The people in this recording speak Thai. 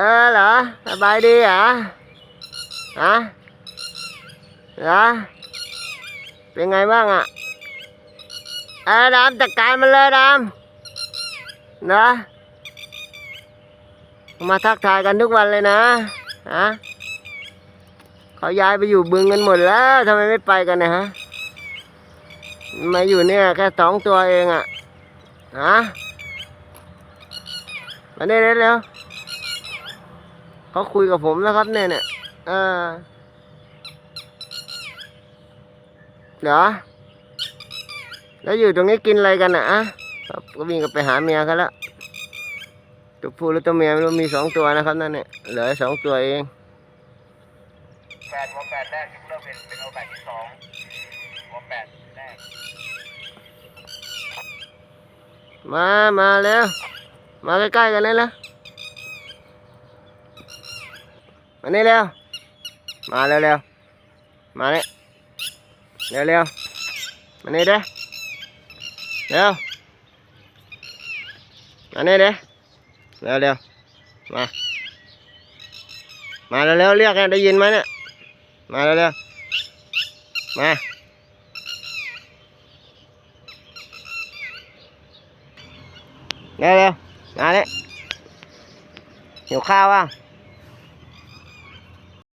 เออเหรอสบายดีเหรอฮะเหรอเป็นไงบ้างอะเออดามจัดการมันเลยดามนะมาทักทายกันทุกวันเลยนะฮะเขาย้ายไปอยู่บึงกันหมดแล้วทำไมไม่ไปกันนะฮะมาอยู่เนี่ยแค่สองตัวเองอะฮะมาได้เร็ว เขาคุยกับผมแล้วครับเนี่ยเนี่ยเออเหรอแล้วอยู่ตรงนี้กินอะไรกันอะอะครับก็วิ่งกับไปหาเมียเขาแล้วตัวผู้หรือตัวเมียไม่รู้มีสองตัวนะครับนั่นเนี่ยเหลือสองตัวเองแปดหัวแปดแรกที่เริ่มเป็นเป็นหัวแปดที่สองหัวแปดแรกมา มาแล้ว มาใกล้ๆกันเลยละ มานี่เร็ว มาเร็วๆมาเนี่ยเร็วๆมานี่เด้เร็วมานี่เด้เร็วเร็วๆมา มาเร็วๆเรียกไงได้ยินไหมเนี่ย มาเร็วๆมาเร็วเร็วๆมาเนี่ยหิวข้าวอะ